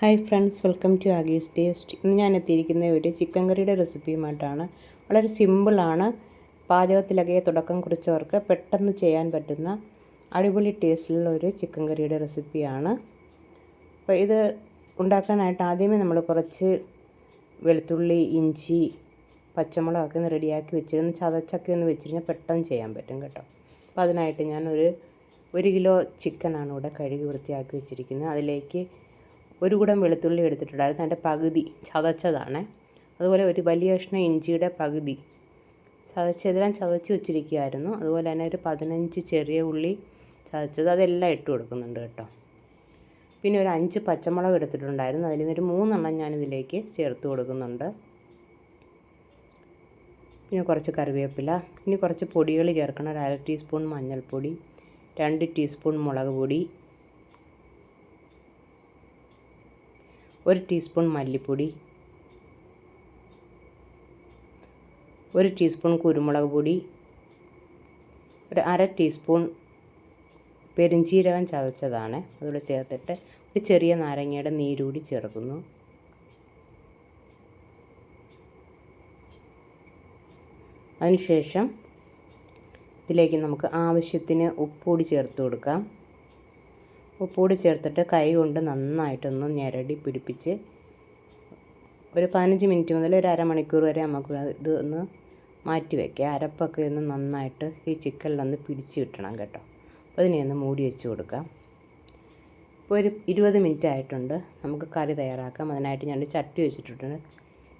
Hi friends welcome to Aagee's taste. ഇന്ന് ഞാൻ എത്തിയിരിക്കുന്ന ഒരു ചിക്കൻ കറിയുടെ റെസിപ്പിയുമായിട്ടാണ്. വളരെ സിമ്പിളാണ്. പാചകത്തിലൊക്കെ തുടക്കം കുറിച്ചവർക്ക് പെട്ടെന്ന് ചെയ്യാൻ പറ്റുന്ന അടിപൊളി ടേസ്റ്റിലുള്ള ഒരു ചിക്കൻ കറിയുടെ റെസിപ്പിയാണ്. അപ്പോൾ ഇത് ഉണ്ടാക്കാനായിട്ട് ആദ്യമേ നമ്മൾ കുറച്ച് വെളുത്തുള്ളി ഇഞ്ചി പച്ചമുളകൊക്കെ ഒന്ന് റെഡിയാക്കി വെച്ചിരുന്ന്. ചതച്ചൊക്കെ ഒന്ന് വെച്ചിരുന്നാൽ പെട്ടെന്ന് ചെയ്യാൻ പറ്റും കേട്ടോ. അപ്പോൾ അതിനായിട്ട് ഞാനൊരു ഒരു കിലോ ചിക്കനാണ് ഇവിടെ കഴുകി വൃത്തിയാക്കി വെച്ചിരിക്കുന്നത്. അതിലേക്ക് ഒരു കുടം വെളുത്തുള്ളി എടുത്തിട്ടുണ്ടായിരുന്നു. അതിന്റെ പകുതി ചതച്ചതാണ്. അതുപോലെ ഒരു വലിയ കഷ്ണം ഇഞ്ചിയുടെ പകുതി ചതച്ചതെല്ലാം ചതച്ച് വെച്ചിരിക്കുകയായിരുന്നു അതുപോലെ തന്നെ ഒരു പതിനഞ്ച് ചെറിയ ഉള്ളി ചതച്ചത് അതെല്ലാം ഇട്ട് കൊടുക്കുന്നുണ്ട് കേട്ടോ. പിന്നെ ഒരു അഞ്ച് പച്ചമുളക് എടുത്തിട്ടുണ്ടായിരുന്നു. അതിൽ നിന്നൊരു മൂന്നെണ്ണം ഞാനിതിലേക്ക് ചേർത്ത് കൊടുക്കുന്നുണ്ട്. പിന്നെ കുറച്ച് കറിവേപ്പില ഇനി കുറച്ച് പൊടികൾ ചേർക്കണം. ഒരു അര ടീസ്പൂൺ മഞ്ഞൾപ്പൊടി രണ്ട് ടീസ്പൂൺ മുളക് പൊടി ഒരു ടീസ്പൂൺ മല്ലിപ്പൊടി. ഒരു ടീസ്പൂൺ കുരുമുളക് പൊടി. ഒരു അര ടീസ്പൂൺ പെരിഞ്ചീരകം ചതച്ചതാണ്. അതുകൂടെ ചേർത്തിട്ട് ഒരു ചെറിയ നാരങ്ങയുടെ നീരൂടി ചേർക്കുന്നു. അതിനുശേഷം ഇതിലേക്ക് നമുക്ക് ആവശ്യത്തിന് ഉപ്പുകൂടി ചേർത്ത് കൊടുക്കാം. ഉപ്പുകൂടി ചേർത്തിട്ട് കൈ കൊണ്ട് നന്നായിട്ടൊന്ന് ഞെരടി പിടിപ്പിച്ച് ഒരു പതിനഞ്ച് മിനിറ്റ് മുതൽ ഒരു അരമണിക്കൂർ വരെ നമുക്ക് ഇത് ഒന്ന് മാറ്റി വയ്ക്കുക അരപ്പൊക്കെ ഒന്ന് നന്നായിട്ട് ഈ ചിക്കനിലൊന്ന് പിടിച്ച് കിട്ടണം കേട്ടോ. അപ്പോൾ ഇതിനെ ഒന്ന് മൂടി വെച്ച് കൊടുക്കാം. ഇപ്പോൾ ഒരു ഇരുപത് മിനിറ്റ് ആയിട്ടുണ്ട്. നമുക്ക് കറി തയ്യാറാക്കാം. അതിനായിട്ട് ഞാൻ ചട്ടി വെച്ചിട്ടുണ്ട്.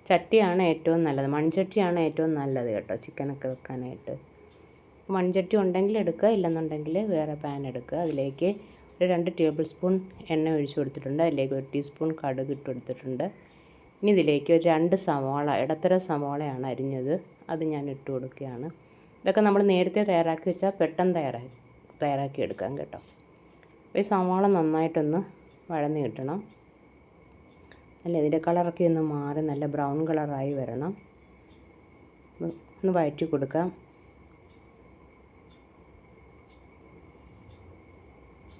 ചട്ടിയാണ് ഏറ്റവും നല്ലത്. മൺചട്ടിയാണ് ഏറ്റവും നല്ലത് കേട്ടോ ചിക്കനൊക്കെ വെക്കാനായിട്ട്. മൺചട്ടി ഉണ്ടെങ്കിൽ എടുക്കുക ഇല്ലെന്നുണ്ടെങ്കിൽ വേറെ പാൻ എടുക്കുക. അതിലേക്ക് ഒരു രണ്ട് ടേബിൾ സ്പൂൺ എണ്ണ ഒഴിച്ചു കൊടുത്തിട്ടുണ്ട്. അതിലേക്ക് ഒരു ടീസ്പൂൺ കടുക് ഇട്ട് കൊടുത്തിട്ടുണ്ട്. ഇനി ഇതിലേക്ക് ഒരു രണ്ട് സവാള ഇടത്തര സവാളയാണ് അരിഞ്ഞത്. അത് ഞാൻ ഇട്ട് കൊടുക്കുകയാണ്. ഇതൊക്കെ നമ്മൾ നേരത്തെ തയ്യാറാക്കി വെച്ചാൽ പെട്ടെന്ന് തയ്യാറാക്കി തയ്യാറാക്കി എടുക്കാം കേട്ടോ. അപ്പോൾ ഈ സവാള നന്നായിട്ടൊന്ന് വഴന്ന് കിട്ടണം. അല്ല ഇതിന്റെ കളറൊക്കെ ഒന്ന് മാറി നല്ല ബ്രൗൺ കളറായി വരണം. ഒന്ന് വഴറ്റി കൊടുക്കാം.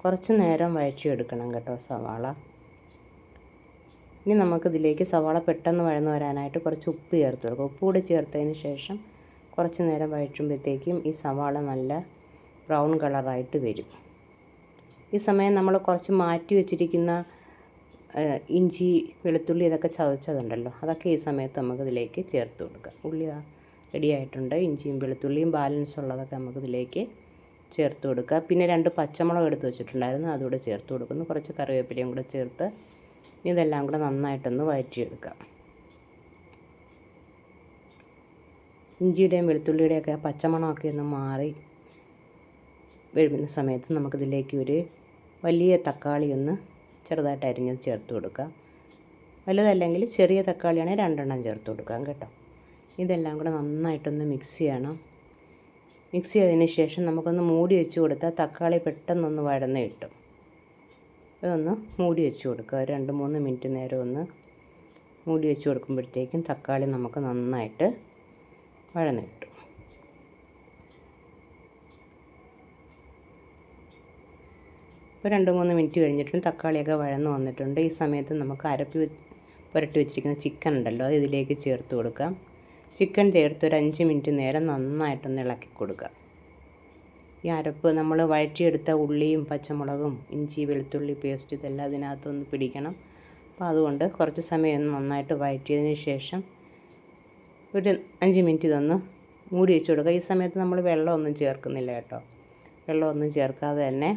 കുറച്ച് നേരം വഴറ്റിയെടുക്കണം കേട്ടോ സവാള. ഇനി നമുക്കിതിലേക്ക് സവാള പെട്ടെന്ന് വഴന്ന് വരാനായിട്ട് കുറച്ച് ഉപ്പ് ചേർത്ത് കൊടുക്കുക ഉപ്പ് കൂടി ചേർത്തതിന് ശേഷം കുറച്ച് നേരം വഴറ്റുമ്പോഴത്തേക്കും ഈ സവാള നല്ല ബ്രൗൺ കളറായിട്ട് വരും. ഈ സമയം നമ്മൾ കുറച്ച് മാറ്റി വെച്ചിരിക്കുന്ന ഇഞ്ചി വെളുത്തുള്ളി ഇതൊക്കെ ചതച്ചതുണ്ടല്ലോ. അതൊക്കെ ഈ സമയത്ത് നമുക്കിതിലേക്ക് ചേർത്ത് കൊടുക്കാം. ഉള്ളി റെഡി ആയിട്ടുണ്ട്. ഇഞ്ചിയും വെളുത്തുള്ളിയും ബാലൻസ് ഉള്ളതൊക്കെ നമുക്കിതിലേക്ക് ചേർത്ത് കൊടുക്കുക. പിന്നെ രണ്ട് പച്ചമുളക് എടുത്ത് വെച്ചിട്ടുണ്ടായിരുന്നു. അതുകൂടെ ചേർത്ത് കൊടുക്കുന്നു. കുറച്ച് കറിവേപ്പിലയും കൂടെ ചേർത്ത് ഇതെല്ലാം കൂടെ നന്നായിട്ടൊന്ന് വഴറ്റിയെടുക്കുക ഇഞ്ചിയുടെയും വെളുത്തുള്ളിയുടെയൊക്കെ പച്ചമണമൊക്കെ ഒന്ന് മാറി വരുന്ന സമയത്ത് നമുക്കിതിലേക്ക് ഒരു വലിയ തക്കാളി ഒന്ന് ചെറുതായിട്ട് അരിഞ്ഞത് ചേർത്ത് കൊടുക്കാം. വലുതല്ലെങ്കിൽ ചെറിയ തക്കാളിയാണെങ്കിൽ രണ്ടെണ്ണം ചേർത്ത് കൊടുക്കാം കേട്ടോ. ഇതെല്ലാം കൂടെ നന്നായിട്ടൊന്ന് മിക്സ് ചെയ്യണം. മിക്സ് ചെയ്തതിന് ശേഷം നമുക്കൊന്ന് മൂടി വെച്ച് കൊടുത്താൽ തക്കാളി പെട്ടെന്നൊന്ന് വഴന്ന് കിട്ടും. ഇതൊന്ന് മൂടി വെച്ച് കൊടുക്കുക. രണ്ട് മൂന്ന് മിനിറ്റ് നേരം ഒന്ന് മൂടി വെച്ച് കൊടുക്കുമ്പോഴത്തേക്കും തക്കാളി നമുക്ക് നന്നായിട്ട് വഴന്ന് കിട്ടും. ഇപ്പോൾ രണ്ട് മൂന്ന് മിനിറ്റ് കഴിഞ്ഞിട്ടും തക്കാളിയൊക്കെ വഴന്ന് വന്നിട്ടുണ്ട്. ഈ സമയത്ത് നമുക്ക് അരപ്പി പുരട്ടി വെച്ചിരിക്കുന്ന ചിക്കൻ ഉണ്ടല്ലോ അത് ഇതിലേക്ക് ചേർത്ത് കൊടുക്കാം. ചിക്കൻ ചേർത്ത് ഒരു അഞ്ച് മിനിറ്റ് നേരം നന്നായിട്ടൊന്ന് ഇളക്കി കൊടുക്കുക. ഈ അരപ്പ് നമ്മൾ വഴറ്റിയെടുത്ത ഉള്ളിയും പച്ചമുളകും ഇഞ്ചി വെളുത്തുള്ളി പേസ്റ്റ് ഇതെല്ലാം അതിനകത്തൊന്ന് പിടിക്കണം. അപ്പോൾ അതുകൊണ്ട് കുറച്ച് സമയം നന്നായിട്ട് വഴറ്റിയതിന് ശേഷം ഒരു അഞ്ച് മിനിറ്റ് ഇതൊന്ന് മൂടി വെച്ച് കൊടുക്കുക. ഈ സമയത്ത് നമ്മൾ വെള്ളമൊന്നും ചേർക്കുന്നില്ല കേട്ടോ. വെള്ളമൊന്നും ചേർക്കാതെ തന്നെ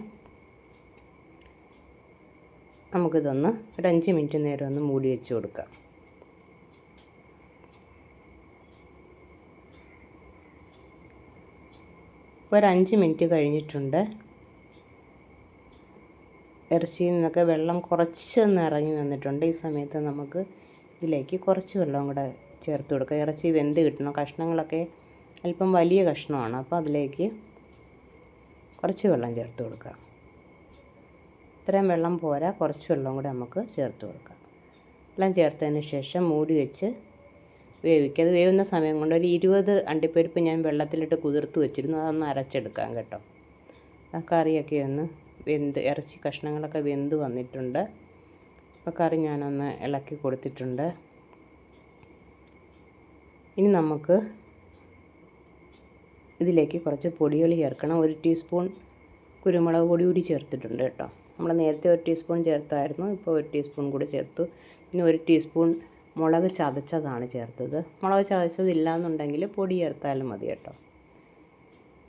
നമുക്കിതൊന്ന് ഒരു അഞ്ച് മിനിറ്റ് നേരം ഒന്ന് മൂടി വെച്ച് കൊടുക്കാം ഒരു അഞ്ച് മിനിറ്റ് കഴിഞ്ഞിട്ടുണ്ട്. ഇറച്ചിയിൽ നിന്നൊക്കെ വെള്ളം കുറച്ചൊന്ന് ഇറങ്ങി വന്നിട്ടുണ്ട്. ഈ സമയത്ത് നമുക്ക് ഇതിലേക്ക് കുറച്ച് വെള്ളം കൂടെ ചേർത്ത് കൊടുക്കുക ഇറച്ചി വെന്ത് കിട്ടണം. കഷ്ണങ്ങളൊക്കെ അല്പം വലിയ കഷ്ണമാണ്. അപ്പോൾ അതിലേക്ക് കുറച്ച് വെള്ളം ചേർത്ത് കൊടുക്കുക ഇത്രയും വെള്ളം പോരാ. കുറച്ച് വെള്ളം കൂടെ നമുക്ക് ചേർത്ത് കൊടുക്കാം. എല്ലാം ചേർത്തതിന് ശേഷം മൂടി വെച്ച് വേവിക്കുക അത് വേവുന്ന സമയം കൊണ്ട് ഒരു ഇരുപത് അണ്ടിപ്പരിപ്പ് ഞാൻ വെള്ളത്തിലിട്ട് കുതിർത്ത് വെച്ചിരുന്നു. അതൊന്ന് അരച്ചെടുക്കാം കേട്ടോ. ആ കറിയൊക്കെ ഒന്ന് വെന്ത് ഇറച്ചി കഷ്ണങ്ങളൊക്കെ വെന്ത് വന്നിട്ടുണ്ട്. അപ്പോൾ കറി ഞാനൊന്ന് ഇളക്കി കൊടുത്തിട്ടുണ്ട്. ഇനി നമുക്ക് ഇതിലേക്ക് കുറച്ച് പൊടികൾ ചേർക്കണം. ഒരു ടീസ്പൂൺ കുരുമുളക് പൊടി കൂടി ചേർത്തിട്ടുണ്ട് കേട്ടോ. നമ്മൾ നേരത്തെ ഒരു ടീസ്പൂൺ ചേർത്തായിരുന്നു ഇപ്പോൾ ഒരു ടീസ്പൂൺ കൂടി ചേർത്തു. പിന്നെ ഒരു ടീസ്പൂൺ മുളക് ചതച്ചതാണ് ചേർത്തത്. മുളക് ചതച്ചതില്ല എന്നുണ്ടെങ്കിൽ പൊടി ചേർത്താലും മതി കേട്ടോ.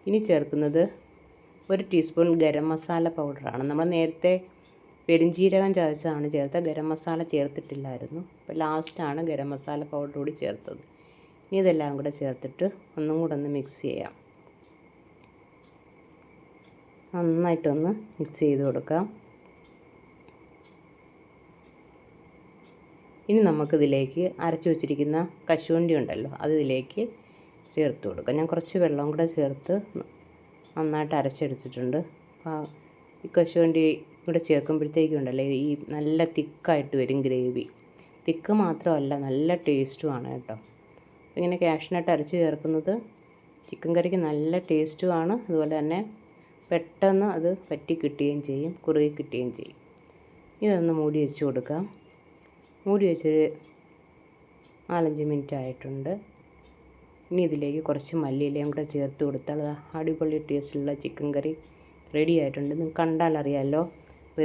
ഇനി ചേർക്കുന്നത് ഒരു ടീസ്പൂൺ ഗരം മസാല പൗഡറാണ്. നമ്മൾ നേരത്തെ പെരിഞ്ചീരകം ചതച്ചതാണ് ചേർത്തത്. ഗരം മസാല ചേർത്തിട്ടില്ലായിരുന്നു. അപ്പോൾ ലാസ്റ്റാണ് ഗരം മസാല പൗഡർ കൂടി ചേർത്തത്. ഇനി ഇതെല്ലാം കൂടെ ചേർത്തിട്ട് ഒന്നും കൂടെ ഒന്ന് മിക്സ് ചെയ്യാം. നന്നായിട്ടൊന്ന് മിക്സ് ചെയ്ത് കൊടുക്കാം. ഇനി നമുക്കിതിലേക്ക് അരച്ചു വച്ചിരിക്കുന്ന കശുവണ്ടി ഉണ്ടല്ലോ അത് ഇതിലേക്ക് ചേർത്ത് കൊടുക്കാം. ഞാൻ കുറച്ച് വെള്ളം കൂടെ ചേർത്ത് നന്നായിട്ട് അരച്ചെടുത്തിട്ടുണ്ട്. അപ്പോൾ ഈ കശുവണ്ടി കൂടെ ചേർക്കുമ്പോഴത്തേക്കും ഉണ്ടല്ലോ ഈ നല്ല തിക്കായിട്ട് വരും ഗ്രേവി. തിക്ക് മാത്രമല്ല നല്ല ടേസ്റ്റുമാണ് കേട്ടോ. ഇങ്ങനെ ക്യാഷിനായിട്ട് അരച്ച് ചേർക്കുന്നത് ചിക്കൻ കറിക്ക് നല്ല ടേസ്റ്റുമാണ് അതുപോലെ തന്നെ പെട്ടെന്ന് അത് പറ്റി കിട്ടുകയും ചെയ്യും കുറുകി കിട്ടുകയും ചെയ്യും. ഇതൊന്ന് മൂടി വെച്ച് കൊടുക്കാം. മൂടി വെച്ചൊരു നാലഞ്ച് മിനിറ്റ് ആയിട്ടുണ്ട് ഇനി ഇതിലേക്ക് കുറച്ച് മല്ലിയിലയും കൂടെ ചേർത്ത് കൊടുത്താൽ അടിപൊളി ടേസ്റ്റുള്ള ചിക്കൻ കറി റെഡി ആയിട്ടുണ്ട്. നിങ്ങൾക്ക് കണ്ടാൽ അറിയാമല്ലോ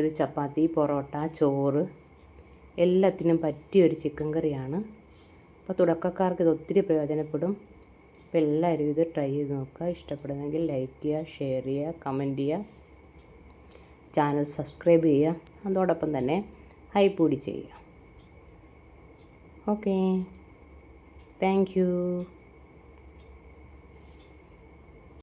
ഇത് ചപ്പാത്തി പൊറോട്ട ചോറ് എല്ലാത്തിനും പറ്റിയ ഒരു ചിക്കൻ കറിയാണ്. അപ്പോൾ തുടക്കക്കാർക്ക് ഇത് ഒത്തിരി പ്രയോജനപ്പെടും. അപ്പോൾ എല്ലാവരും ഇത് ട്രൈ ചെയ്ത് നോക്കുക. ഇഷ്ടപ്പെടുന്നെങ്കിൽ ലൈക്ക് ചെയ്യുക ഷെയർ ചെയ്യുക കമന്റ് ചെയ്യുക. ചാനൽ സബ്സ്ക്രൈബ് ചെയ്യുക. അതോടൊപ്പം തന്നെ ഹൈപ്പ് കൂടി ചെയ്യുക. Okay. Thank you.